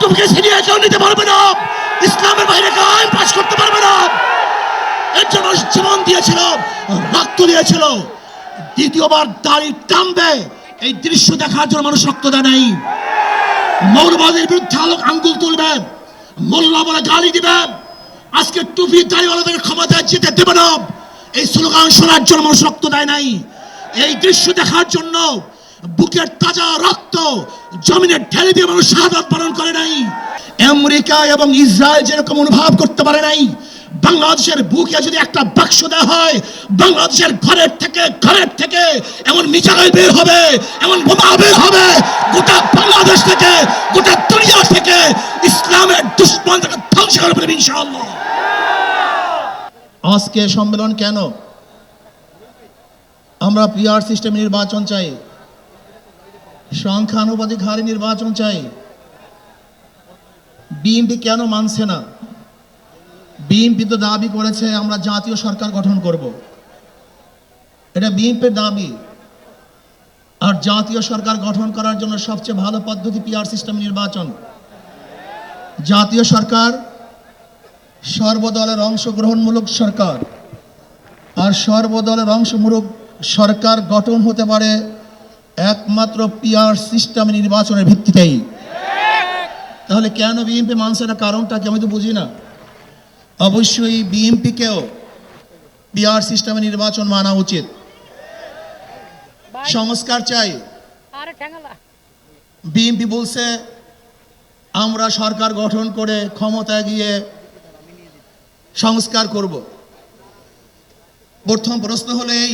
টুপিকে ছিনিয়ে কেউ নিতে পারবে না। ইসলামের বাইরে আইন পাশ করতে পারবে না। এর জন্য জীবন দিয়েছিল, রক্ত দিয়েছিল। দ্বিতীয়বার দাড়ি টানবে। এই দৃশ্য দেখার জন্য মানুষ রক্ত দেয় নাই। মৌলবাদের বিরুদ্ধে আলোক আঙ্গুল তুলবে। মোল্লা বলে গালি দিবে। আজকে টুপি দাড়িওয়ালাদের ক্ষমতায় যেতে দেবে না। এই স্লোগান শোনার জন্য মানুষ রক্ত দেয় নাই। এই দৃশ্য দেখার জন্য বুকের তাজা রক্ত জমিনে ঢেলে দিয়ে মানুষ শাহাদাত পালন করে নাই। আমেরিকা এবং ইসরায়েল যেরকম অনুভব করতে পারে নাই, বাংলাদেশের বুকে যদি একটা বাক্স দেওয়া হয়, বাংলাদেশের ঘরের থেকে ঘরের থেকে এমন মিসাইল বের হবে, এমন বোমা বের হবে, গোটা বাংলাদেশ থেকে, গোটা দুনিয়া থেকে ইসলামের দুশ্মন থেকে ধ্বংস করে ফেলবে ইনশাআল্লাহ। আজকে সম্মেলন কেন? আমরা পিআর সিস্টেম নির্বাচন চাই। সংখ্যানুপাতিক হারে নির্বাচন চাই। বিএনপি কেন মানছে না? বিএনপি তো দাবি করেছে, আমরা জাতীয় সরকার গঠন করব। এটা বিএনপির দাবি। আর জাতীয় সরকার গঠন করার জন্য সবচেয়ে ভালো পদ্ধতি পিআর সিস্টেম নির্বাচন। জাতীয় সরকার সর্বদলের অংশগ্রহণমূলক সরকার। আর সর্বদলের অংশমূলক সরকার গঠন হতে পারে একমাত্র পিআর সিস্টেম নির্বাচনের ভিত্তিতেই। তাহলে কেন বিএনপি মানছে না? কারণটা কি আমি তো বুঝি না। অবশ্যই বিএনপিকেও পিআর সিস্টেমে নির্বাচন মানা উচিত। সংস্কার চাই। বিএনপি বলছে আমরা সরকার গঠন করে ক্ষমতায় গিয়ে সংস্কার করব। প্রথম প্রশ্ন হলো এই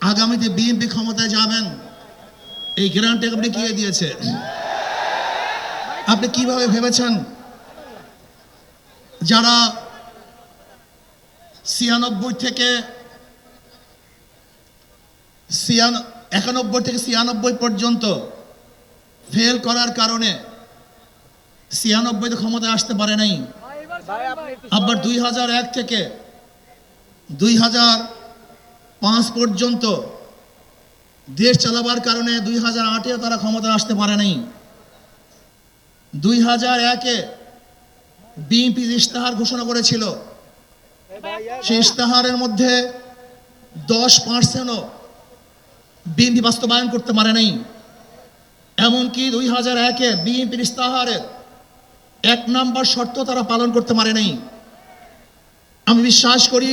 আগামীতে বিএনপি ক্ষমতায় যাবেন। এই গ্যারান্টি আপনি কে দিয়েছে? আপনি কীভাবে ভেবেছেন? যারা ছিয়ানব্বই থেকে একানব্বই থেকে ছিয়ানব্বই পর্যন্ত ফেল করার কারণে ছিয়ানব্বইতে ক্ষমতায় আসতে পারে নাই। আবার দুই হাজার এক থেকে দুই হাজার পাঁচ পর্যন্ত দেশ চালাবার কারণে দুই হাজার আটে তারা ক্ষমতায় আসতে পারে নাই। দুই হাজার একে বিএনপি ইশতেহার ঘোষণা করেছিল, সেই ইশতেহারের মধ্যে দশ পার্সেন্টও বিএনপি বাস্তবায়ন করতে পারে নাই। এমনকি দুই হাজার একে বিএনপির ইস্তাহারের এক নাম্বার শর্ত তারা পালন করতে পারে নাই। আমি বিশ্বাস করি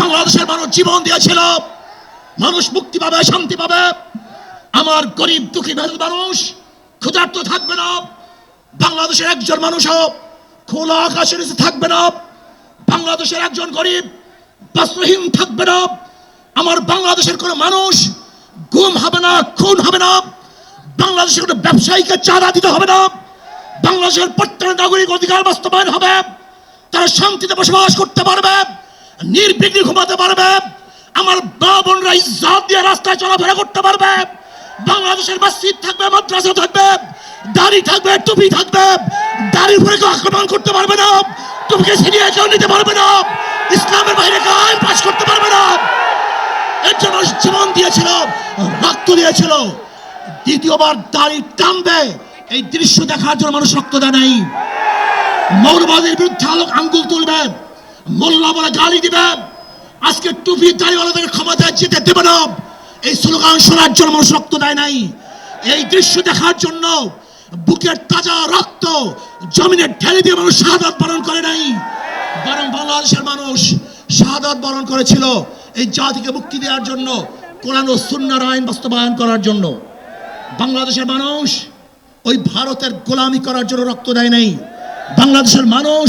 বাংলাদেশের মানুষ জীবন দিয়েছিল। মানুষ মুক্তি পাবে, শান্তি পাবে। আমার গরিব, দুঃখী মেহনত মানুষ ক্ষুধার্ত থাকবে না। বাংলাদেশের একজন মানুষও খোলা আকাশের থাকবে না। বাংলাদেশের একজন গরিব, বস্ত্রহীন থাকবে না। আমার বাংলাদেশের কোনো মানুষ গুম হবে না, খুন হবে না। বাংলাদেশের কোনো ব্যবসায়ীকে চাঁদা দিতে হবে না। বাংলাদেশের প্রত্যেক নাগরিক অধিকার বাস্তবায়ন হবে। তারা শান্তিতে বসবাস করতে পারবে। নির্বিঘ্নে ঘুমাতে পারবে। আমার মা বোনরা ইজ্জাত দিয়ে রাস্তায় চলাফেরা করতে পারবে। বাংলাদেশের মসজিদ থাকবে, মাদ্রাসা থাকবে, দাড়ি থাকবে, টুপি থাকবে। দাড়ির উপরে কেউ আক্রমণ করতে পারবে না। টুপিকে ছিনিয়ে কেউ নিতে পারবে না। ইসলামের বাইরে কেউ আইন পাশ করতে পারবে না। এর জন্য জীবন দিয়েছিল, রক্ত দিয়েছিল। দ্বিতীয়বার দাড়ি টানবে। এই দৃশ্য দেখার জন্য মানুষ রক্ত দেয় নাই। মৌলবাদের বিরুদ্ধে আলোক আঙ্গুল তুলবে। মোল্লা বলে গালি দিবে আজকে টুপি দাড়িওয়ালাদের ক্ষমতায় যেতে দেবে না। এই স্লোগান শোনার জন্য মানুষ রক্ত দেয় নাই। এই দৃশ্য দেখার জন্য বুকের তাজা রক্ত জমিনে ঢেলে দিয়ে মানুষ শাহাদাত বরণ করে নাই। বরং বাংলাদেশের মানুষ শাহাদাত বরণ করেছিল এই জাতিকে মুক্তি দেওয়ার জন্য, কোরআন ও সুন্নার আইন বাস্তবায়ন করার জন্য। বাংলাদেশের মানুষ ওই ভারতের গোলামি করার জন্য রক্ত দেয় নাই। বাংলাদেশের মানুষ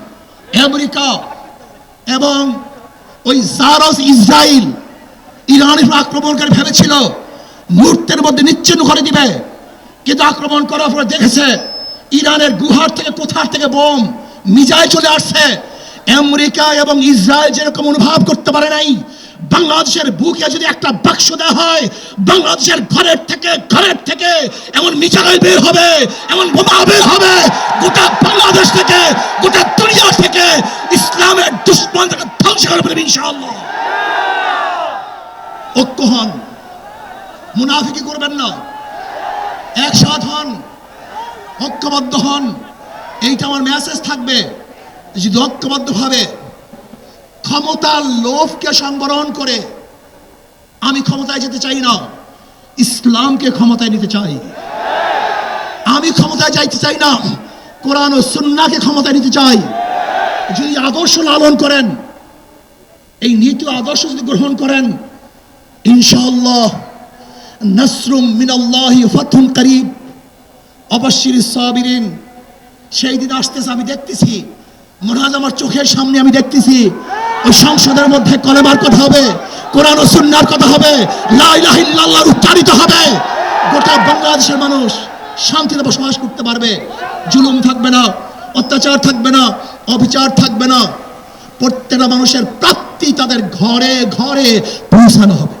আমেরিকা এবং ওই জারস ইসরায়েল ইরানের উপর আক্রমণ করে ভেবেছিল, মুহূর্তের মধ্যে নিচ্ছিন্ন করে দিবে। কিন্তু আক্রমণ করার পরে দেখেছে, ইরানের গুহার থেকে কোথার থেকে বোম, মিজাইল চলে আসছে। আমেরিকা এবং ইসরায়েল যেরকম অনুভব করতে পারে নাই, বাংলাদেশের বুকে যদি একটা বাক্স দেওয়া হয়, বাংলাদেশের ঘরের থেকে ঘরের থেকে এমন মিসাইল বের হবে, এমন বোমা বের হবে, গোটা মুনাফিকি করবেন না। একসাথ হন, ঐক্যবদ্ধ হন। এইটা আমার মেসেজ থাকবে। যদি ঐক্যবদ্ধভাবে ক্ষমতার লোভকে সংবরণ করে আমি ক্ষমতায় যেতে চাই না, ইসলামকে ক্ষমতায় নিতে চাই। আমি ক্ষমতায় যাইতে চাই না, কোরআন ও সুন্নাকে ক্ষমতায় নিতে চাই। যদি আদর্শ লালন করেন, এই নীতি আদর্শ যদি গ্রহণ করেন, ইনশাআল্লাহ নসরুম মিনাল্লাহি ফাতুন করিব। অবশ্যির সাবিরিন, সেই দিন আসতেছে, আমি দেখতেছি। মনে হয় আমার চোখের সামনে আমি দেখতেছি। ওই সংসদের মধ্যে কলেমার কথা হবে, কোরআন ও সুন্নার কথা হবে, লা ইলাহা ইল্লাল্লাহর উচ্চারিত হবে। গোটা বাংলাদেশের মানুষ শান্তিতে বসবাস করতে পারবে। জুলুম থাকবে না, অত্যাচার থাকবে না, অবিচার থাকবে না। প্রত্যেকটা মানুষের প্রাপ্তি তাদের ঘরে ঘরে পৌঁছানো হবে।